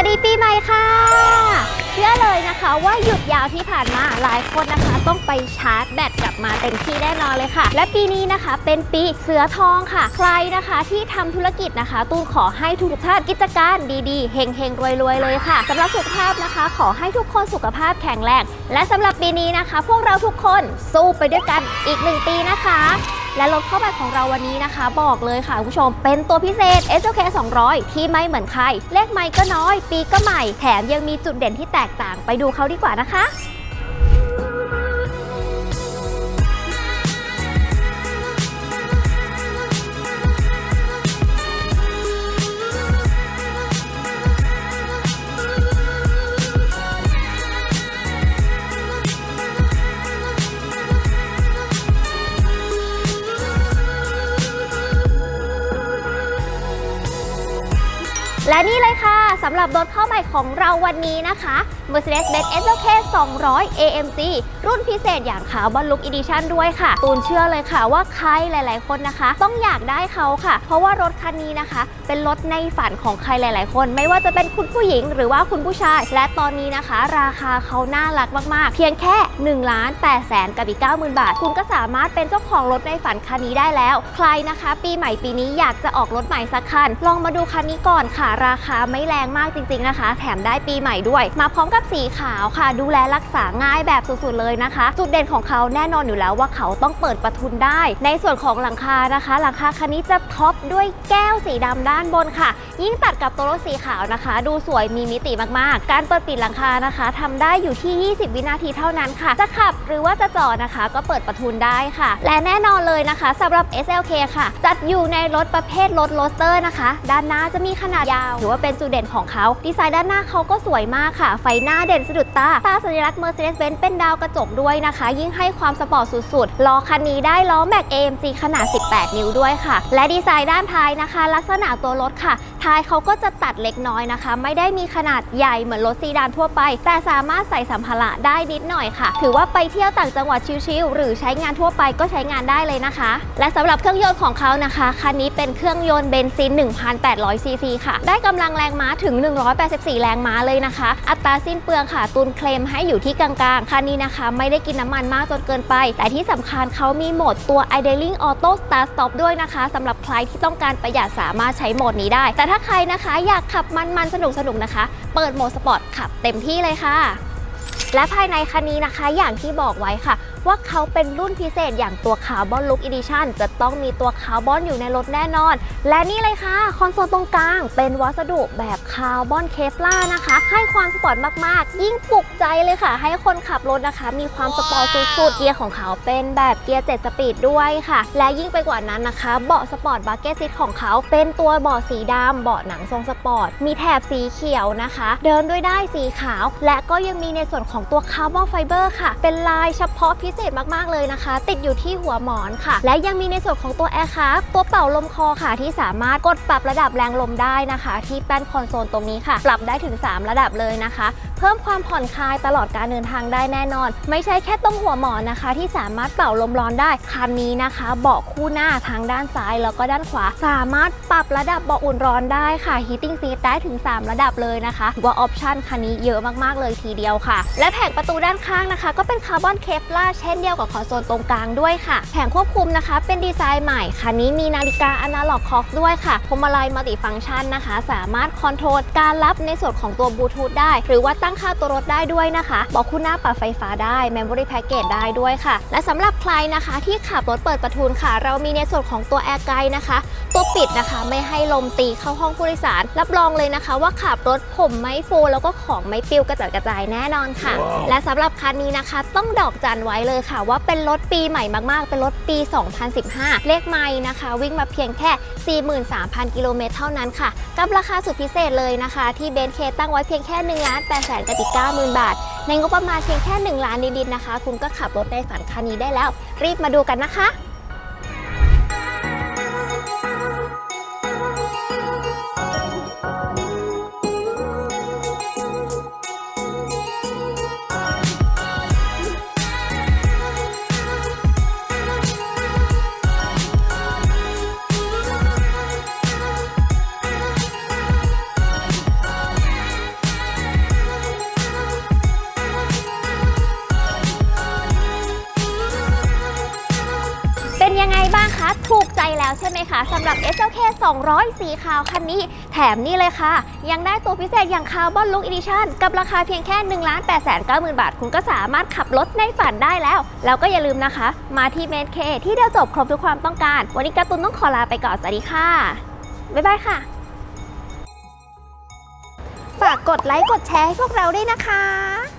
วัสดีปีใหม่ค่ะ เชื่อเลยนะคะว่าหยุดยาวที่ผ่านมาหลายคนนะคะ ต้องไปชาร์จแบตกลับมาเต็มที่แน่นอนเลยค่ะ และปีนี้นะคะเป็นปีเสือทองค่ะ ใครนะคะที่ทำธุรกิจนะคะ ตูนขอให้ทุกท่านกิจการดีๆเฮงๆรวยๆเลยค่ะ สำหรับสุขภาพนะคะ ขอให้ทุกคนสุขภาพแข็งแรงและสำหรับปีนี้นะคะ พวกเราทุกคนสู้ไปด้วยกันอีกหนึ่งปีนะคะ และรถเข้าไปของเราวันนี้นะคะ บอกเลยค่ะคุณผู้ชม เป็นตัวพิเศษ SLK 200 ที่ไม่เหมือนใคร เลขไม่ก็น้อย ปีก็ใหม่ แถมยังมีจุดเด่นที่แตกต่างไปดูเขาดีกว่านะคะ และนี่เลยค่ะสำหรับรถเข้าใหม่ของเราวันนี้นะคะ Mercedes-Benz SLK 200 AMG รุ่นพิเศษอย่างขาวบอลลุกอีดิชั่นด้วยค่ะ ตูนเชื่อเลยค่ะว่าใครหลาย ๆ คนนะคะ ต้องอยากได้เขาค่ะ เพราะว่ารถคันนี้นะคะ เป็นรถในฝันของใครหลาย ๆ คน ไม่ว่าจะเป็นคุณผู้หญิงหรือว่าคุณผู้ชาย และตอนนี้นะคะ ราคาเขาน่ารักมาก ๆ เพียงแค่1ล้าน8แสนกับอีก90,000 บาท คุณก็สามารถเป็นเจ้าของรถในฝันคันนี้ได้แล้ว ใครนะคะ ปีใหม่ปีนี้อยากจะออกรถใหม่สักคัน ลองมาดูคันนี้ก่อนค่ะ ราคาไม่แรงมากจริง ๆ นะคะ แถมได้ปีใหม่ด้วย มาพร้อมกับสีขาวค่ะ ดูแลรักษาง่ายแบบสุดๆเลยนะคะ จุดเด่นของเขาแน่นอนอยู่แล้วว่าเขาต้องเปิดประทุนได้ ในส่วนของหลังคานะคะ หลังคาคันนี้จะท็อปด้วยแก้วสีดำด้านบนค่ะ ยิ่งตัดกับตัวรถสีขาวนะคะ ดูสวยมีมิติมากๆ การเปิดปิดหลังคานะคะทำได้อยู่ที่ 20 วินาทีเท่านั้นค่ะจะขับ หรือว่าจะจอดนะคะก็เปิดประทุนได้ค่ะ และแน่นอนเลยนะคะสำหรับ SLK ค่ะ จัดอยู่ในรถประเภทรถโรสเตอร์นะคะ ด้านหน้าจะมีขนาดยาว ถือว่าเป็นจุดเด่นของเขา ดีไซน์ด้านหน้าเขาก็สวยมากค่ะ ไฟหน้าเด่นสะดุดตา ตาสัญลักษณ์ Mercedes-Benz เป็นดาวกระจกด้วยนะคะ ยิ่งให้ความสปอร์ตสุดๆล้อคันนี้ได้ล้อแม็ก AMG ขนาด 18 นิ้วด้วยค่ะ และดีไซน์ด้านท้ายนะคะ ลักษณะตัวรถค่ะ ท้ายเขาก็จะตัดเล็กน้อยนะคะ ไม่ได้มีขนาดใหญ่เหมือนรถซีดานทั่วไป แต่สามารถใส่สัมภาระได้นิดหน่อยค่ะ ถือว่าไปเที่ยวต่างจังหวัดชิลๆหรือใช้งานทั่วไปก็ใช้งานได้เลยนะคะ และสำหรับเครื่องยนต์ของเขานะคะคันนี้เป็นเครื่องยนต์เบนซิน 1,800 ซีซีค่ะ ได้กำลังแรงม้าถึง 184 แรงม้าเลยนะคะ อัตราสิ้นเปลืองค่ะตุนเคลมให้อยู่ที่กลางๆคันนี้นะคะ ไม่ได้กินน้ำมันมากจนเกินไป แต่ที่สำคัญเขามีโหมดตัว idling auto start stop ด้วยนะคะสำหรับใครที่ต้องการประหยัดสามารถใช้โหมดนี้ได้ แต่ถ้าใครนะคะอยากขับมันๆสนุกๆนะคะ เปิดโหมดสปอร์ตขับเต็มที่เลยค่ะ และภายในคันนี้นะคะ อย่างที่บอกไว้ค่ะว่าเขาเป็นรุ่นพิเศษอย่างตัวคาร์บอนลุ k อีดิชันจะต้องมีตัวคาร์บอนอยู่ในรถแน่นอน และนี่เลยค่ะ คอนโซลตรงกลาง เป็นวัสดุแบบคาร์บอนเคฟล่านะคะ ให้ความสปอร์ตมาก ๆ ยิ่งปลุกใจเลยค่ะ ให้คนขับรถนะคะ มีความสปอร์ตสุดๆ เกียร์ของเขาเป็นแบบเกียร์ 7 สปีดด้วยค่ะ และยิ่งไปกว่านั้นนะคะ เบาะสปอร์ตบักเก็ตซิทของเขาเป็นตัวเบาะสีดำเบาะหนังทรงสปอร์ต มีแถบสีเขียวนะคะ เดินด้วยได้สีขาว และก็ยังมีในส่วนของตัวคาร์บอนไฟเบอร์ค่ะ เป็นลายเฉพาะพิิเศษมากๆเลยนะคะ ติดอยู่ที่หัวหมอนค่ะ และยังมีในส่วนของตัวแอร์คัฟตัวเป่าลมคอค่ะที่สามารถกดปรับระดับแรงลมได้นะคะ ที่แป้นคอนโซลตรงนี้ค่ะ ปรับได้ถึง 3 ระดับเลยนะคะ เพิ่มความผ่อนคลายตลอดการเดินทางได้แน่นอน ไม่ใช่แค่ตรงหัวหมอนนะคะ ที่สามารถเป่าลมร้อนได้คันนี้นะคะ เบาะคู่หน้าทางด้านซ้ายแล้วก็ด้านขวา สามารถปรับระดับเบาะอุ่นร้อนได้ค่ะ heating seat ได้ถึง 3 ระดับเลยนะคะถือว่าออปชั่นคันนี้เยอะมากๆเลยทีเดียวค่ะ และแผงประตูด้านข้างนะคะ ก็เป็นคาร์บอนเคปลาเช่นเดียวกับคอนโซลตรงกลางด้วยค่ะ แผงควบคุมนะคะ เป็นดีไซน์ใหม่คันนี้มีนาฬิกาอนาล็อกคล็อกด้วยค่ะพวงมาลัยมัลติฟังก์ชันนะคะ สามารถคอนโทรลการรับในส่วนของตัวบลูทูธได้ หรือว่าตั้งค่าตัวรถได้ด้วยนะคะบอกคู่หน้าปรับไฟฟ้าได้ Memory Package ได้ด้วยค่ะ และสำหรับใครนะคะที่ขับรถเปิดประทุนค่ะ เรามีในส่วนของตัวแอร์ไกด์นะคะ ตัวปิดนะคะไม่ให้ลมตีเข้าห้องผู้โดยสาร รับรองเลยนะคะ ว่าขับรถผมไม่ฟูแล้วก็ของไม่ปลิวกระจัดกระจายแน่นอนค่ะ และสำหรับคันนี้นะคะ ต้องดอกจันไว้เลยค่ะ ว่าเป็นรถปีใหม่มากๆ เป็นรถปี 2015 เลขไม้นะคะ วิ่งมาเพียงแค่ 43,000 กิโลเมตรเท่านั้นค่ะ กับราคาสุดพิเศษเลยนะคะ ที่เบนเคตั้งไว้เพียงแค่1ล้าน8แสนกับอีก90,000 บาท ในงบประมาณเพียงแค่ 1 ล้านนิดๆนะคะ คุณก็ขับรถในฝันคันนี้ได้แล้ว รีบมาดูกันนะคะ แล้วใช่ไหมคะสำหรับ SLK 200 สีขาวคันนี้ แถมนี่เลยค่ะ ยังได้ตัวพิเศษอย่าง Carbon Look Edition กับราคาเพียงแค่ 1 8 9 0 0 0 0 บาท คุณก็สามารถขับรถในฝันได้แล้ว แล้วก็อย่าลืมนะคะ มาที่เมนเคที่เดียวจบครบทุกความต้องการ วันนี้การ์ตูนต้องขอลาไปก่อนสวัสดีค่ะ บ๊ายบายค่ะ ฝากกดไลค์กดแชร์ให้พวกเราด้วยนะคะ